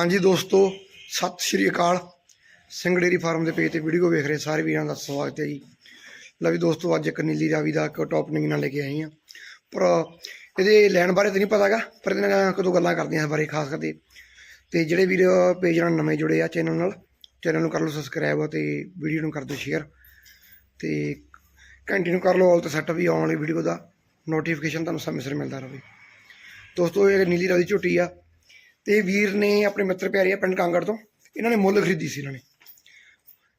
ਹਾਂਜੀ ਦੋਸਤੋ, ਸਤਿ ਸ਼੍ਰੀ ਅਕਾਲ। ਸਿੰਘ ਡੇਰੀ ਫਾਰਮ ਦੇ ਪੇਜ ਤੇ ਵੀਡੀਓ ਵੇਖ ਰਹੇ ਸਾਰੇ ਵੀਰਾਂ ਦਾ ਸਵਾਗਤ ਹੈ ਜੀ। ਲੈ ਵੀ ਦੋਸਤੋ, ਅੱਜ ਇੱਕ ਨੀਲੀ ਰਾਵੀ ਦਾ ਇੱਕ ਟੌਪਨਿੰਗ ਨਾਲ ਲੈ ਕੇ ਆਈ ਹਾਂ। ਪਰ ਇਹਦੇ ਲੈਣ ਬਾਰੇ ਤਾਂ ਨਹੀਂ ਪਤਾਗਾ ਪਰ ਇਹਦੇ ਨਾਲ ਕਦੋਂ ਗੱਲਾਂ ਕਰਦੇ ਹਾਂ ਇਸ ਬਾਰੇ ਖਾਸ ਕਰਕੇ। ਤੇ ਜਿਹੜੇ ਵੀਰ ਪੇਜ ਨਾਲ ਨਵੇਂ ਜੁੜੇ ਆ ਚੈਨਲ ਨਾਲ, ਚੈਨਲ ਨੂੰ ਕਰ ਲਓ ਸਬਸਕ੍ਰਾਈਬ ਤੇ ਵੀਡੀਓ ਨੂੰ ਕਰ ਦਿਓ ਸ਼ੇਅਰ ਤੇ ਕੰਟੀਨਿਊ ਕਰ ਲਓ ਆਲ ਤੇ ਸੈੱਟ ਵੀ ਆਉਣ ਵਾਲੀ ਵੀਡੀਓ ਦਾ ਨੋਟੀਫਿਕੇਸ਼ਨ ਤੁਹਾਨੂੰ ਸਮੇਂ ਸਿਰ ਮਿਲਦਾ ਰਹੇ। ਦੋਸਤੋ, ਇਹ ਨੀਲੀ ਰਾਵੀ ਝੋਟੀ ਆ। ਤੇ ਵੀਰ ਨੇ ਆਪਣੇ ਮਿੱਤਰ ਪਿਆਰੇ ਆ ਪਿੰਡ ਕਾਂਗੜ ਤੋਂ, ਇਹਨਾਂ ਨੇ ਮੁੱਲ ਖਰੀਦੀ ਸੀ ਇਹਨਾਂ ਨੇ।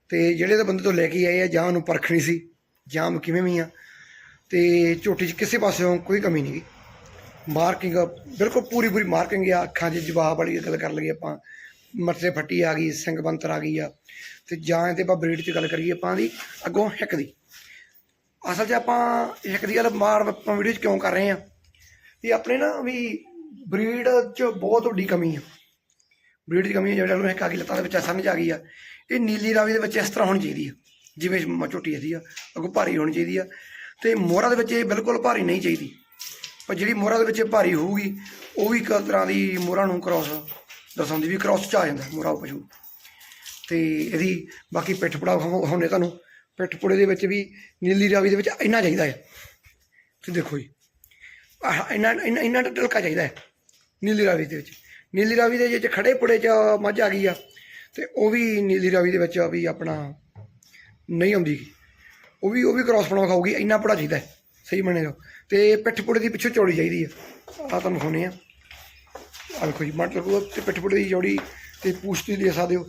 ਤੇ ਜਿਹੜੇ ਤਾਂ ਬੰਦੇ ਤੋਂ ਲੈ ਕੇ ਆਏ ਆ, ਜਾਂ ਉਹਨੂੰ ਪਰਖਣੀ ਸੀ, ਜਾਂ ਉਹ ਕਿਵੇਂ ਵੀ ਆ, ਤੇ ਝੋਟੀ 'ਚ ਕਿਸੇ ਪਾਸਿਓਂ ਕੋਈ ਕਮੀ ਨਹੀਂ ਗੀ ਮਾਰਕਿੰਗ ਬਿਲਕੁਲ ਪੂਰੀ ਪੂਰੀ ਮਾਰਕਿੰਗ ਆ, ਅੱਖਾਂ 'ਚ ਜਵਾਬ ਵਾਲੀ ਗੱਲ ਕਰ ਲਈਏ ਆਪਾਂ। ਮਰਸੇ ਫੱਟੀ ਆ ਗਈ, ਸਿੰਘ ਬੰਤਰ ਆ ਗਈ ਆ। ਤੇ ਜਾਂ ਇਹਦੇ ਆਪਾਂ ਬਰੀਡ 'ਚ ਗੱਲ ਕਰੀਏ, ਆਪਾਂ ਦੀ ਅੱਗੋਂ ਹਿੱਕ ਦੀ। ਅਸਲ 'ਚ ਆਪਾਂ ਹਿੱਕ ਦੀ ਗੱਲ ਮਾਰ ਆਪਾਂ ਵੀਡੀਓ 'ਚ ਕਿਉਂ ਕਰ ਰਹੇ ਆ? ਇਹ ਆਪਣੇ ਨਾ ਵੀ ਬਰੀਡ 'ਚ ਬਹੁਤ ਵੱਡੀ ਕਮੀ ਆ। ਬਰੀਡ ਦੀ ਕਮੀ ਜਿਹੜਾ ਨੂੰ ਇੱਕ ਆ ਗਈ ਲੱਤਾਂ ਦੇ ਵਿੱਚ ਸਮਝ ਆ ਗਈ ਆ। ਇਹ ਨੀਲੀ ਰਾਵੀ ਦੇ ਵਿੱਚ ਇਸ ਤਰ੍ਹਾਂ ਹੋਣੀ ਚਾਹੀਦੀ ਆ, ਜਿਵੇਂ ਮ- ਝੋਟੀ ਇਹਦੀ ਆ, ਅੱਗੋਂ ਭਾਰੀ ਹੋਣੀ ਚਾਹੀਦੀ ਆ। ਤੇ ਮੋਹਰਾ ਦੇ ਵਿੱਚ ਇਹ ਬਿਲਕੁਲ ਭਾਰੀ ਨਹੀਂ ਚਾਹੀਦੀ। ਪਰ ਜਿਹੜੀ ਮੋਹਰਾ ਦੇ ਵਿੱਚ ਭਾਰੀ ਹੋਊਗੀ, ਉਹ ਵੀ ਇੱਕ ਤਰ੍ਹਾਂ ਦੀ ਮੋਹਰਾ ਨੂੰ ਕ੍ਰਾਸ ਦਰਸਾਉਂਦੀ ਵੀ ਕ੍ਰਾਸ ਚ ਆ ਜਾਂਦਾ, ਮੋਹਰਾ ਪਸ਼ੂ ਤੇ ਇਹਦੀ ਬਾਕੀ ਪਿੱਠ ਪੜਾ ਹੋਣੇ ਤੁਹਾਨੂੰ, ਪਿੱਠ ਪੁੜੇ ਦੇ ਵਿੱਚ ਵੀ ਨੀਲੀ ਰਾਵੀ ਦੇ ਵਿੱਚ ਇੰਨਾ ਚਾਹੀਦਾ ਹੈ। ਤੁਸੀਂ ਦੇਖੋ ਜੀ ਇੰਨਾ ਇੰਨਾ ਇੰਨਾ ਢਲਕਾ ਚਾਹੀਦਾ ਹੈ। ਨੀਲੀ ਰਾਵੀ ਦੇ ਵਿੱਚ। ਨੀਲੀ ਰਾਵੀ ਦੇ ਵਿੱਚ ਖੜੇ ਪੁੜੇ ਚ ਮੱਝ ਆ ਗਈ ਆ, ਤੇ ਉਹ ਵੀ ਨੀਲੀ ਰਾਵੀ ਦੇ ਵਿੱਚ ਵੀ ਆਪਣਾ ਨਹੀਂ ਆਉਂਦੀ ਉਹ ਵੀ ਉਹ ਵੀ ਕ੍ਰਾਸ ਬਣਾ ਖਾਊਗੀ, ਇੰਨਾ ਪੜਾ ਚਾਹੀਦਾ ਸਹੀ ਮੰਨੇ ਲਓ। ਤੇ ਪਿੱਠ ਪੁੜੇ ਦੀ ਪਿੱਛੋਂ ਚੌੜੀ ਚਾਹੀਦੀ ਆ ਆ ਤੁਹਾਨੂੰ ਹੋਣੇ ਆ ਆ ਵੇਖੋ ਜੀ ਮੱਟ ਲੱਗੂਗਾ ਤੇ ਪਿੱਠ ਪੁੜੇ ਦੀ ਚੌੜੀ ਤੇ ਪੂਛ ਤੁਸੀਂ ਦੇ ਸਕਦੇ ਹੋ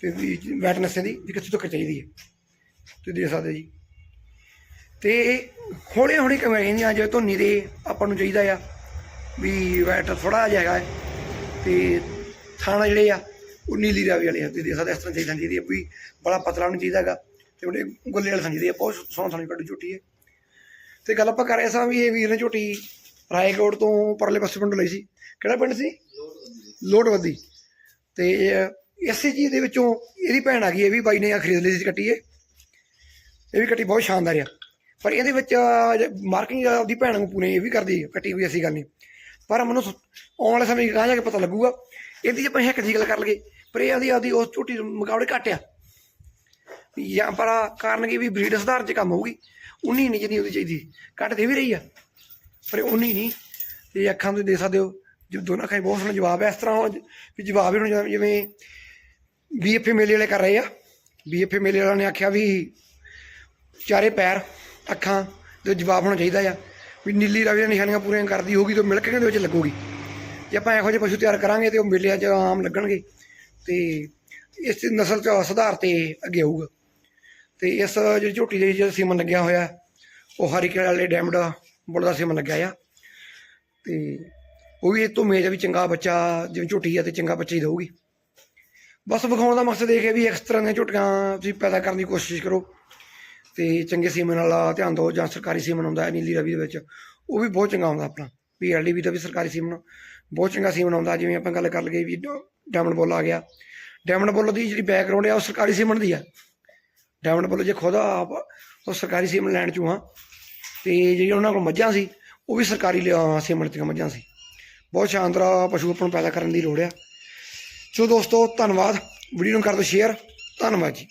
ਤੇ ਵੀ ਵੈਟਨੈਸ ਦੀ, ਵੀ ਕਿੱਥੇ ਤੱਕ ਚਾਹੀਦੀ ਹੈ। ਤੇ ਦੇ ਸਕਦੇ ਜੀ। ਤੇ ਹੌਲੀ ਹੌਲੀ ਕਿਵੇਂ ਜਾਂਦੀਆਂ ਜੇ ਧੁੰਨੀ ਦੇ ਆਪਾਂ ਨੂੰ ਚਾਹੀਦਾ ਆ ਵੀ ਵੈਟ ਥੋੜਾ ਜਿਹਾ ਹੈਗਾ ਹੈ ਤੇ ਥਾਣਾ ਜਿਹੜੇ ਆ, ਉਹ ਨੀਲੀ ਰਾਵੀ ਵਾਲੇ ਆ ਤੇ ਦੇ ਸਕਦੇ ਇਸ ਤਰ੍ਹਾਂ ਚਾਹੀਦਾ ਜਿਹਦੀ ਵੀ ਬੜਾ ਪਤਲਾ ਨਹੀਂ ਚਾਹੀਦਾ ਹੈਗਾ ਤੇ ਬੜੇ ਗੁੱਲੇ ਵਾਲੇ ਸੰਜੀਦੀ ਆ, ਬਹੁਤ ਸੋਹਣਾ ਥਾਣੀ ਕੱਢੀ ਝੋਟੀ ਹੈ। ਤੇ ਗੱਲ ਆਪਾਂ ਕਰ ਰਹੇ ਸਾਂ ਵੀ ਇਹ ਵੀਰ ਨੇ ਝੋਟੀ ਰਾਏਕੋਟ ਤੋਂ ਪਰਲੇ ਪਾਸੇ ਪਿੰਡ ਲਈ ਸੀ। ਕਿਹੜਾ ਪਿੰਡ ਸੀ? ਲੋਟਵੱਦੀ। ਤੇ ਇਸੇ ਚੀਜ਼ ਦੇ ਵਿੱਚੋਂ ਇਹਦੀ ਭੈਣ ਆ ਗਈ, ਇਹ ਵੀ ਬਾਈ ਨੇ ਆ ਖਰੀਦ ਲਈ ਸੀ ਕੱਟੀ ਇਹ। ਇਹ ਵੀ ਕੱਟੀ ਬਹੁਤ ਸ਼ਾਨਦਾਰ ਆ। ਪਰ ਇਹਦੇ ਵਿੱਚ ਮਾਰਕਿੰਗ ਆਪਦੀ ਭੈਣ ਨੂੰ ਪੂਰੇ ਇਹ ਵੀ ਕਰਦੀ ਕੱਟੀ ਵੀ ਐਸੀ ਗੱਲ ਨਹੀਂ। ਪਰ ਮੈਨੂੰ ਸ- ਆਉਣ ਵਾਲੇ ਸਮੇਂ ਕਹਾਂ ਜਾ ਕੇ ਪਤਾ ਲੱਗੂਗਾ। ਇਹਦੀ ਜੇ ਆਪਾਂ ਹਿੱਕ ਦੀ ਗੱਲ ਕਰ ਲਈਏ। ਪਰ ਇਹ ਆਦੀ ਆਦੀ ਉਸ ਝੋਟੀ ਦੇ ਮੁਕਾਬਲੇ ਘੱਟ ਆ। ਜਾਂ ਪਰ ਕਾਰਨ ਕੀ ਵੀ ਬਰੀਡ ਸੁਧਾਰ ਚ ਕੰਮ ਹੋਊਗੀ। ਉਨੀ ਨਹੀਂ ਜਿੰਨੀ ਉਹਦੀ ਚਾਹੀਦੀ। ਘੱਟ ਦੇ ਵੀ ਰਹੀ ਆ। ਪਰ ਉਨੀ ਨਹੀਂ। ਤੇ ਅੱਖਾਂ ਤੋਂ ਦੇ ਸਕਦੇ ਹੋ ਜਿਵੇਂ ਦੋਨਾਂ ਅੱਖਾਂ 'ਚ ਬਹੁਤ ਸੋਹਣਾ ਜਵਾਬ ਹੈ ਇਸ ਤਰ੍ਹਾਂ ਉਹ ਵੀ ਜਵਾਬ ਹੀ ਹੁਣ ਜਿਵੇਂ- ਜਿਵੇਂ ਬੀਐਫਏ ਮੇਲੇ ਵਾਲੇ ਕਰ ਰਹੇ ਆ। ਬੀਐਫਏ ਮੇਲੇ ਵਾਲਿਆਂ ਨੇ ਆਖਿਆ ਵੀ ਚਾਰੇ ਪੈਰ, ਅੱਖਾਂ ਦੇ ਜਵਾਬ ਹੋਣਾ ਚਾਹੀਦਾ ਆ। ਵੀ ਨੀਲੀ ਰਾਵੀ ਦੀਆਂ ਨਿਸ਼ਾਨੀਆਂ ਪੂਰੀਆਂ ਕਰਦੀ ਹੋਊਗੀ ਤਾਂ ਮਿਲਕ ਦੇ ਵਿੱਚ ਲੱਗੂਗੀ? ਜੇ ਆਪਾਂ ਇਹੋ ਜਿਹੇ ਪਸ਼ੂ ਤਿਆਰ ਕਰਾਂਗੇ ਤੇ ਉਹ ਮੇਲਿਆਂ 'ਚ ਆਮ ਲੱਗਣਗੇ ਤੇ ਇਸ ਨਸਲ 'ਚ ਸੁਧਾਰ ਤੇ ਅੱਗੇ ਆਊਗਾ। ਤੇ ਇਸ ਜਿਹੜੀ ਝੋਟੀ ਦੇ ਜਿਹੜਾ ਸੀਮਨ ਲੱਗਿਆ ਹੋਇਆ, ਉਹ ਹਰੀਕੇ ਵਾਲੇ ਡੈਮਡ ਬੁੱਲ ਦਾ ਸੀਮਨ ਲੱਗਿਆ ਆ। ਤੇ ਉਹ ਵੀ ਇਹ ਤੋਂ ਮੇਜ ਵੀ ਚੰਗਾ ਬੱਚਾ, ਜਿਵੇਂ ਝੋਟੀ ਆ ਤੇ ਚੰਗਾ ਬੱਚਾ ਹੀ ਦਊਗੀ। ਬਸ ਵਿਖਾਉਣ ਦਾ ਮਕਸਦ ਇਹ ਹੈ ਵੀ ਇਸ ਤਰ੍ਹਾਂ ਦੀਆਂ ਝੋਟੀਆਂ ਤੁਸੀਂ ਪੈਦਾ ਕਰਨ ਦੀ ਕੋਸ਼ਿਸ਼ ਕਰੋ। ਤੇ ਚੰਗੇ ਸੀਮਨ ਵਾਲਾ ਧਿਆਨ ਦਿਓ ਜਾਂ ਸਰਕਾਰੀ ਸੀਮਨ ਆਉਂਦਾ ਹੈ ਨੀਲੀ ਰਵੀ ਦੇ ਵਿੱਚ, ਉਹ ਵੀ ਬਹੁਤ ਚੰਗਾ ਆਉਂਦਾ ਆਪਣਾ। ਪੀਐਲਡੀ ਦਾ ਵੀ ਸਰਕਾਰੀ ਸੀਮਨ, ਬਹੁਤ ਚੰਗਾ ਸੀਮਨ ਆਉਂਦਾ ਜਿਵੇਂ ਆਪਾਂ ਗੱਲ ਕਰ ਲਈਏ ਵੀ ਡਾਇਮੰਡ ਬੁੱਲ ਆ ਗਿਆ। ਡਾਇਮੰਡ ਬੁੱਲ ਦੀ ਜਿਹੜੀ ਬੈਕਗ੍ਰਾਉਂਡ ਹੈ ਉਹ ਸਰਕਾਰੀ ਸੀਮਨ ਦੀ ਹੈ ਡਾਇਮੰਡ ਬੁੱਲ ਜੇ ਖੁਦ ਆਪ ਉਹ ਸਰਕਾਰੀ ਸੀਮਨ ਲੈਣ ਚੋਂ ਹਾਂ ਤੇ ਜਿਹੜੀ ਉਹਨਾਂ ਕੋਲ ਮੱਝਾਂ ਸੀ, ਉਹ ਵੀ ਸਰਕਾਰੀ ਲਿਆ- ਸੀਮਨ ਦੀਆਂ ਮੱਝਾਂ ਸੀ। ਬਹੁਤ ਸ਼ਾਨਦਾਰ ਪਸ਼ੂ ਆਪਾਂ ਨੂੰ ਪੈਦਾ ਕਰਨ ਦੀ ਲੋੜ ਆ। ਸੋ ਦੋਸਤੋ, ਧੰਨਵਾਦ। ਵੀਡੀਓ ਨੂੰ ਕਰ ਦਿਓ ਸ਼ੇਅਰ ਧੰਨਵਾਦ ਜੀ।